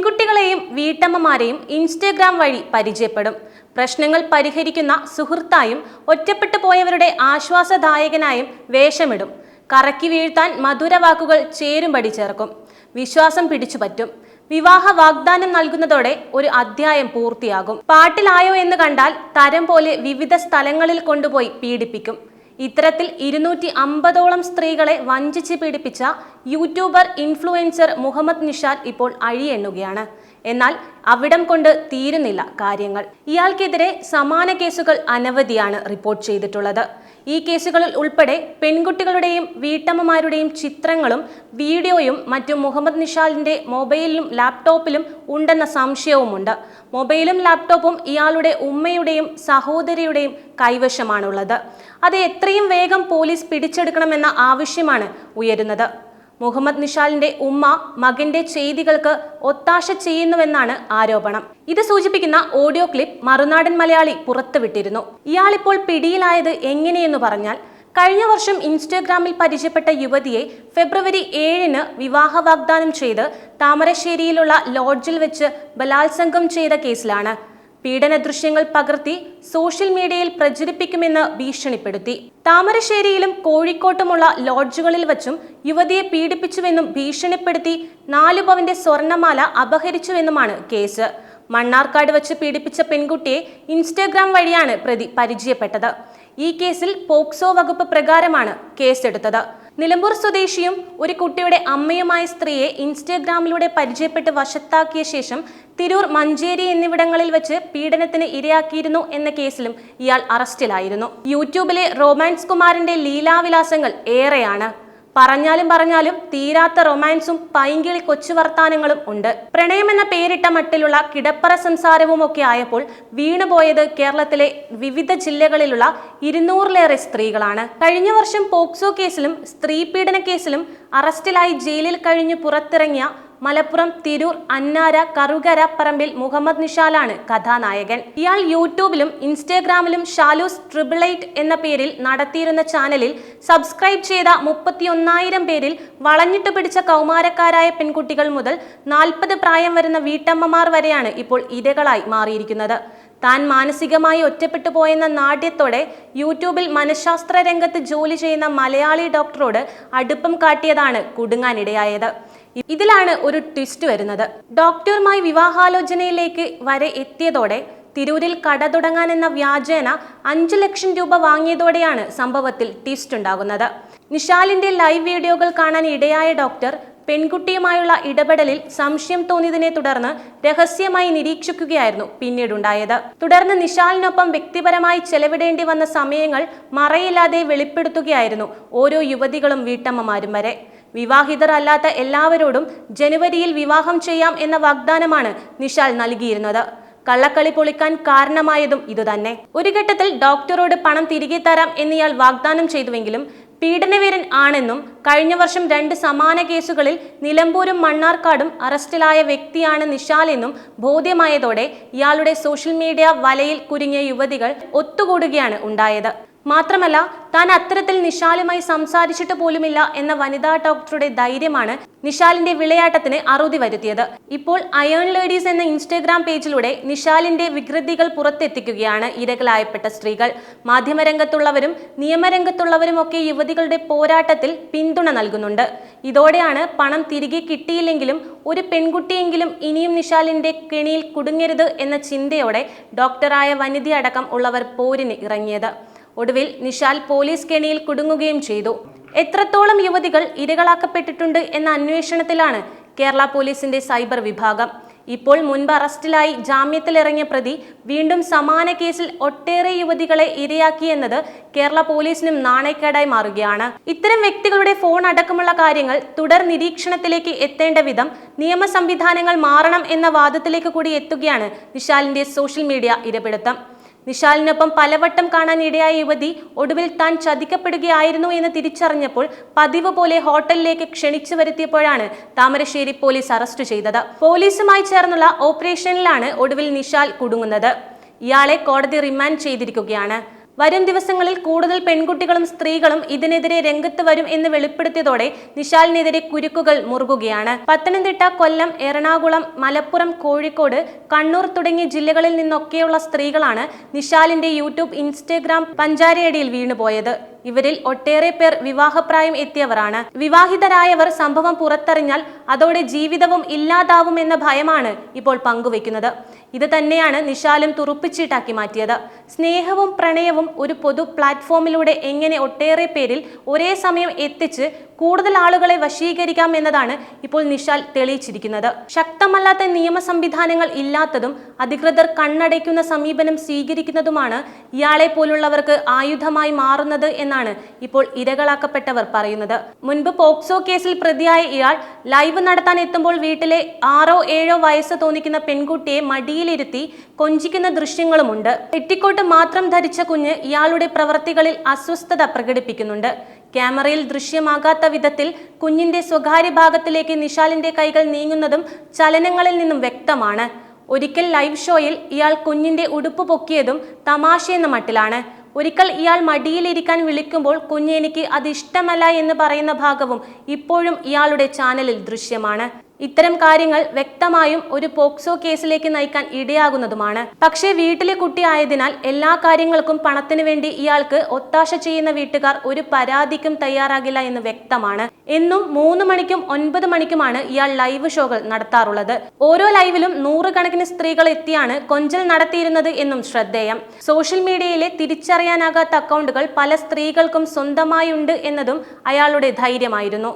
പെൺകുട്ടികളെയും വീട്ടമ്മമാരെയും ഇൻസ്റ്റഗ്രാം വഴി പരിചയപ്പെടും. പ്രശ്നങ്ങൾ പരിഹരിക്കുന്ന സുഹൃത്തായും ഒറ്റപ്പെട്ടു പോയവരുടെ ആശ്വാസദായകനായും വേഷമിടും. കറക്കി വീഴ്ത്താൻ മധുരവാക്കുകൾ ചേരുംപടി ചേർക്കും. വിശ്വാസം പിടിച്ചുപറ്റും വിവാഹ വാഗ്ദാനം നൽകുന്നതോടെ ഒരു അധ്യായം പൂർത്തിയാകും. പാട്ടിലായോ എന്ന് കണ്ടാൽ തരം പോലെ വിവിധ സ്ഥലങ്ങളിൽ കൊണ്ടുപോയി പീഡിപ്പിക്കും. ഇത്തരത്തിൽ ഇരുന്നൂറ്റി അമ്പതോളം സ്ത്രീകളെ വഞ്ചിച്ച് പീഡിപ്പിച്ച യൂട്യൂബർ ഇൻഫ്ലുവൻസർ മുഹമ്മദ് നിഷാദ് ഇപ്പോൾ അഴിയെണ്ണുകയാണ്. എന്നാൽ അവിടം കൊണ്ട് തീരുന്നില്ല കാര്യങ്ങൾ. ഇയാൾക്കെതിരെ സമാന കേസുകൾ അനവധിയാണ് റിപ്പോർട്ട് ചെയ്തിട്ടുള്ളത്. ഈ കേസുകളിൽ ഉൾപ്പെടെ പെൺകുട്ടികളുടെയും വീട്ടമ്മമാരുടെയും ചിത്രങ്ങളും വീഡിയോയും മറ്റും മുഹമ്മദ് നിഷാലിന്റെ മൊബൈലിലും ലാപ്ടോപ്പിലും ഉണ്ടെന്ന സംശയവുമുണ്ട്. മൊബൈലും ലാപ്ടോപ്പും ഇയാളുടെ ഉമ്മയുടെയും സഹോദരിയുടെയും കൈവശമാണുള്ളത്. അത് എത്രയും വേഗം പോലീസ് പിടിച്ചെടുക്കണമെന്ന ആവശ്യമാണ് ഉയരുന്നത്. മുഹമ്മദ് നിഷാലിന്റെ ഉമ്മ മകന്റെ ചെയ്തികൾക്ക് ഒത്താശ ചെയ്യുന്നുവെന്നാണ് ആരോപണം. ഇത് സൂചിപ്പിക്കുന്ന ഓഡിയോ ക്ലിപ്പ് മറുനാടൻ മലയാളി പുറത്തുവിട്ടിരുന്നു. ഇയാളിപ്പോൾ പിടിയിലായത് എങ്ങനെയെന്ന് പറഞ്ഞാൽ കഴിഞ്ഞ വർഷം ഇൻസ്റ്റഗ്രാമിൽ പരിചയപ്പെട്ട യുവതിയെ ഫെബ്രുവരി ഏഴിന് വിവാഹ വാഗ്ദാനം ചെയ്ത് താമരശ്ശേരിയിലുള്ള ലോഡ്ജിൽ വെച്ച് ബലാത്സംഗം ചെയ്ത കേസിലാണ്. പീഡന ദൃശ്യങ്ങൾ പകർത്തി സോഷ്യൽ മീഡിയയിൽ പ്രചരിപ്പിക്കുമെന്ന് ഭീഷണിപ്പെടുത്തി. താമരശ്ശേരിയിലും കോഴിക്കോട്ടുമുള്ള ലോഡ്ജുകളിൽ വച്ചും യുവതിയെ പീഡിപ്പിച്ചുവെന്നും ഭീഷണിപ്പെടുത്തി നാലു പവന്റെ സ്വർണമാല അപഹരിച്ചുവെന്നുമാണ് കേസ്. മണ്ണാർക്കാട് വച്ച് പീഡിപ്പിച്ച പെൺകുട്ടിയെ ഇൻസ്റ്റാഗ്രാം വഴിയാണ് പ്രതി പരിചയപ്പെട്ടത്. ഈ കേസിൽ പോക്സോ വകുപ്പ് പ്രകാരമാണ് കേസെടുത്തത്. നിലമ്പൂർ സ്വദേശിയും ഒരു കുട്ടിയുടെ അമ്മയുമായ സ്ത്രീയെ ഇൻസ്റ്റഗ്രാമിലൂടെ പരിചയപ്പെട്ട് വശത്താക്കിയ ശേഷം തിരൂർ മഞ്ചേരി എന്നിവിടങ്ങളിൽ വെച്ച് പീഡനത്തിന് ഇരയാക്കിയിരുന്നു എന്ന കേസിലും ഇയാൾ അറസ്റ്റിലായിരുന്നു. യൂട്യൂബിലെ റൊമാൻസ് കുമാറിന്റെ ലീലാവിലാസങ്ങൾ ഏറെയാണ്. പറഞ്ഞാലും പറഞ്ഞാലും തീരാത്ത റൊമാൻസും പൈങ്കിളി കൊച്ചു വർത്താനങ്ങളും ഉണ്ട്. പ്രണയം എന്ന പേരിട്ട മട്ടിലുള്ള കിടപ്പറ സംസാരവും ഒക്കെ ആയപ്പോൾ വീണുപോയത് കേരളത്തിലെ വിവിധ ജില്ലകളിലുള്ള ഇരുന്നൂറിലേറെ സ്ത്രീകളാണ്. കഴിഞ്ഞ വർഷം പോക്സോ കേസിലും സ്ത്രീ പീഡന കേസിലും അറസ്റ്റിലായി ജയിലിൽ കഴിഞ്ഞു പുറത്തിറങ്ങിയ മലപ്പുറം തിരൂർ അന്നാര കറുകര പറമ്പിൽ മുഹമ്മദ് നിഷാലാണ് കഥാനായകൻ. ഇയാൾ യൂട്യൂബിലും ഇൻസ്റ്റാഗ്രാമിലും ഷാലൂസ് ട്രിബിളൈറ്റ് എന്ന പേരിൽ നടത്തിയിരുന്ന ചാനലിൽ സബ്സ്ക്രൈബ് ചെയ്ത മുപ്പത്തിയൊന്നായിരം പേരിൽ വളഞ്ഞിട്ട് പിടിച്ച കൗമാരക്കാരായ പെൺകുട്ടികൾ മുതൽ നാൽപ്പത് പ്രായം വരുന്ന വീട്ടമ്മമാർ വരെയാണ് ഇപ്പോൾ ഇരകളായി മാറിയിരിക്കുന്നത്. താൻ മാനസികമായി ഒറ്റപ്പെട്ടു പോയെന്ന നാട്യത്തോടെ യൂട്യൂബിൽ മനഃശാസ്ത്ര രംഗത്ത് ജോലി ചെയ്യുന്ന മലയാളി ഡോക്ടറോട് അടുപ്പം കാട്ടിയതാണ് കുടുങ്ങാനിടയായത്. ഇതിലാണ് ഒരു ട്വിസ്റ്റ് വരുന്നത്. ഡോക്ടറുമായി വിവാഹാലോചനയിലേക്ക് വരെ എത്തിയതോടെ തിരൂരിൽ കട തുടങ്ങാനെന്ന വ്യാജേന അഞ്ചു ലക്ഷം രൂപ വാങ്ങിയതോടെയാണ് സംഭവത്തിൽ ട്വിസ്റ്റ് ഉണ്ടാകുന്നത്. നിഷാലിന്റെ ലൈവ് വീഡിയോകൾ കാണാൻ ഇടയായ ഡോക്ടർ പെൺകുട്ടിയുമായുള്ള ഇടപെടലിൽ സംശയം തോന്നിയതിനെ തുടർന്ന് രഹസ്യമായി നിരീക്ഷിക്കുകയായിരുന്നു പിന്നീടുണ്ടായത്. തുടർന്ന് നിഷാലിനൊപ്പം വ്യക്തിപരമായി ചെലവിടേണ്ടി വന്ന സമയങ്ങൾ മറയില്ലാതെ വെളിപ്പെടുത്തുകയായിരുന്നു ഓരോ യുവതികളും വീട്ടമ്മമാരും വരെ. വിവാഹിതർ അല്ലാത്ത എല്ലാവരോടും ജനുവരിയിൽ വിവാഹം ചെയ്യാം എന്ന വാഗ്ദാനമാണ് നിഷാൽ നൽകിയിരുന്നത്. കള്ളക്കളി പൊളിക്കാൻ കാരണമായതും ഇതുതന്നെ. ഒരു ഘട്ടത്തിൽ ഡോക്ടറോട് പണം തിരികെ തരാം എന്നിയാൾ വാഗ്ദാനം ചെയ്തുവെങ്കിലും പീഡനവീരൻ ആണെന്നും കഴിഞ്ഞ വർഷം രണ്ട് സമാന കേസുകളിൽ നിലമ്പൂരും മണ്ണാർക്കാടും അറസ്റ്റിലായ വ്യക്തിയാണ് നിഷാൽ എന്നും ബോധ്യമായതോടെ ഇയാളുടെ സോഷ്യൽ മീഡിയ വലയിൽ കുരുങ്ങിയ യുവതികൾ ഒത്തുകൂടുകയാണ് ഉണ്ടായത്. മാത്രമല്ല താൻ അത്തരത്തിൽ നിഷാലുമായി സംസാരിച്ചിട്ട് പോലുമില്ല എന്ന വനിതാ ഡോക്ടറുടെ ധൈര്യമാണ് നിഷാലിന്റെ വിളയാട്ടത്തിന് അറുതി വരുത്തിയത്. ഇപ്പോൾ അയൺ ലേഡീസ് എന്ന ഇൻസ്റ്റഗ്രാം പേജിലൂടെ നിഷാലിന്റെ വികൃതികൾ പുറത്തെത്തിക്കുകയാണ് ഇരകളായപ്പെട്ട സ്ത്രീകൾ. മാധ്യമരംഗത്തുള്ളവരും നിയമരംഗത്തുള്ളവരും ഒക്കെ യുവതികളുടെ പോരാട്ടത്തിൽ പിന്തുണ നൽകുന്നുണ്ട്. ഇതോടെയാണ് പണം തിരികെ കിട്ടിയില്ലെങ്കിലും ഒരു പെൺകുട്ടിയെങ്കിലും ഇനിയും നിഷാലിന്റെ കെണിയിൽ കുടുങ്ങരുത് എന്ന ചിന്തയോടെ ഡോക്ടറായ വനിതയടക്കം ഉള്ളവർ പോരിന് ഇറങ്ങിയത്. ഒടുവിൽ നിഷാൽ പോലീസ് കെണിയിൽ കുടുങ്ങുകയും ചെയ്തു. എത്രത്തോളം യുവതികൾ ഇരകളാക്കപ്പെട്ടിട്ടുണ്ട് എന്ന അന്വേഷണത്തിലാണ് കേരള പോലീസിന്റെ സൈബർ വിഭാഗം. ഇപ്പോൾ മുൻപ് അറസ്റ്റിലായി ജാമ്യത്തിലിറങ്ങിയ പ്രതി വീണ്ടും സമാന കേസിൽ ഒട്ടേറെ യുവതികളെ ഇരയാക്കിയെന്നത് കേരള പോലീസിനും നാണയക്കേടായി മാറുകയാണ്. ഇത്തരം വ്യക്തികളുടെ ഫോൺ അടക്കമുള്ള കാര്യങ്ങൾ തുടർ നിരീക്ഷണത്തിലേക്ക് എത്തേണ്ട വിധം നിയമ സംവിധാനങ്ങൾ മാറണം എന്ന വാദത്തിലേക്ക് കൂടി എത്തുകയാണ് വിശാലിന്റെ സോഷ്യൽ മീഡിയ ഇരപിടുത്തം. നിഷാലിനൊപ്പം പലവട്ടം കാണാൻ ഇടയായ യുവതി ഒടുവിൽ താൻ ചതിക്കപ്പെടുകയായിരുന്നു എന്ന് തിരിച്ചറിഞ്ഞപ്പോൾ പതിവ് പോലെ ഹോട്ടലിലേക്ക് ക്ഷണിച്ചു വരുത്തിയപ്പോഴാണ് താമരശ്ശേരി പോലീസ് അറസ്റ്റ് ചെയ്തത്. പോലീസുമായി ചേർന്നുള്ള ഓപ്പറേഷനിലാണ് ഒടുവിൽ നിഷാൽ കുടുങ്ങുന്നത്. ഇയാളെ കോടതി റിമാൻഡ് ചെയ്തിരിക്കുകയാണ്. വരും ദിവസങ്ങളിൽ കൂടുതൽ പെൺകുട്ടികളും സ്ത്രീകളും ഇതിനെതിരെ രംഗത്ത് വരും എന്ന് വെളിപ്പെടുത്തിയതോടെ നിശാലിനെതിരെ കുരുക്കുകൾ മുറുകുകയാണ്. പത്തനംതിട്ട കൊല്ലം എറണാകുളം മലപ്പുറം കോഴിക്കോട് കണ്ണൂർ തുടങ്ങിയ ജില്ലകളിൽ നിന്നൊക്കെയുള്ള സ്ത്രീകളാണ് നിശാലിന്റെ യൂട്യൂബ് ഇൻസ്റ്റഗ്രാം പഞ്ചാരയടിയിൽ വീണുപോയത്. ഇവരിൽ ഒട്ടേറെ പേർ വിവാഹപ്രായം എത്തിയവരാണ്. വിവാഹിതരായവർ സംഭവം പുറത്തറിഞ്ഞാൽ അതോടെ ജീവിതവും ഇല്ലാതാവുമെന്ന ഭയമാണ് ഇപ്പോൾ പങ്കുവെക്കുന്നത് ഇത് തന്നെയാണ് നിശാലും തുറുപ്പിച്ചീട്ടാക്കി മാറ്റിയത്. സ്നേഹവും പ്രണയവും ഒരു പൊതു പ്ലാറ്റ്ഫോമിലൂടെ എങ്ങനെ ഒട്ടേറെ പേരിൽ ഒരേ സമയം എത്തിച്ച് കൂടുതൽ ആളുകളെ വശീകരിക്കാം എന്നതാണ് ഇപ്പോൾ നിഷാൽ തെളിയിച്ചിരിക്കുന്നത്. ശക്തമല്ലാത്ത നിയമ സംവിധാനങ്ങൾ ഇല്ലാത്തതും അധികൃതർ കണ്ണടയ്ക്കുന്ന സമീപനം സ്വീകരിക്കുന്നതുമാണ് ഇയാളെ പോലുള്ളവർക്ക് ആയുധമായി മാറുന്നത് എന്നാണ് ഇപ്പോൾ ഇരകളാക്കപ്പെട്ടവർ പറയുന്നത്. മുൻപ് പോക്സോ കേസിൽ പ്രതിയായ ഇയാൾ ലൈവ് നടത്താൻ എത്തുമ്പോൾ വീട്ടിലെ ആറോ ഏഴോ വയസ്സ് തോന്നിക്കുന്ന പെൺകുട്ടിയെ മടിയിലിരുത്തി കൊഞ്ചിക്കുന്ന ദൃശ്യങ്ങളുമുണ്ട്. പെട്ടിക്കോട്ട് മാത്രം ധരിച്ച കുഞ്ഞ് ഇയാളുടെ പ്രവൃത്തികളിൽ അസ്വസ്ഥത പ്രകടിപ്പിക്കുന്നുണ്ട്. ക്യാമറയിൽ ദൃശ്യമാകാത്ത വിധത്തിൽ കുഞ്ഞിന്റെ സ്വകാര്യ ഭാഗത്തിലേക്ക് നിഷാലിന്റെ കൈകൾ നീങ്ങുന്നതും ചലനങ്ങളിൽ നിന്നും വ്യക്തമാണ്. ഒരിക്കൽ ലൈവ് ഷോയിൽ ഇയാൾ കുഞ്ഞിന്റെ ഉടുപ്പ് പൊക്കിയതും തമാശയെന്ന മട്ടിലാണ്. ഒരിക്കൽ ഇയാൾ മടിയിലിരിക്കാൻ വിളിക്കുമ്പോൾ കുഞ്ഞ് എനിക്ക് അത് ഇഷ്ടമല്ല എന്ന് പറയുന്ന ഭാഗവും ഇപ്പോഴും ഇയാളുടെ ചാനലിൽ ദൃശ്യമാണ്. ഇത്തരം കാര്യങ്ങൾ വ്യക്തമായും ഒരു പോക്സോ കേസിലേക്ക് നയിക്കാൻ ഇടയാകുന്നതുമാണ്. പക്ഷേ വീട്ടിലെ കുട്ടിയായതിനാൽ എല്ലാ കാര്യങ്ങൾക്കും പണത്തിനു വേണ്ടി ഇയാൾക്ക് ഒത്താശ ചെയ്യുന്ന വീട്ടുകാർ ഒരു പരാതിക്കും തയ്യാറാകില്ല എന്ന് വ്യക്തമാണ്. എന്നും മൂന്ന് മണിക്കും ഒൻപത് മണിക്കുമാണ് ഇയാൾ ലൈവ് ഷോകൾ നടത്താറുള്ളത്. ഓരോ ലൈവിലും നൂറുകണക്കിന് സ്ത്രീകൾ എത്തിയാണ് കൊഞ്ചൽ നടത്തിയിരുന്നത് എന്നും ശ്രദ്ധേയം. സോഷ്യൽ മീഡിയയിലെ തിരിച്ചറിയാനാകാത്ത അക്കൗണ്ടുകൾ പല സ്ത്രീകൾക്കും സ്വന്തമായുണ്ട് എന്നതും അയാളുടെ ധൈര്യമായിരുന്നു.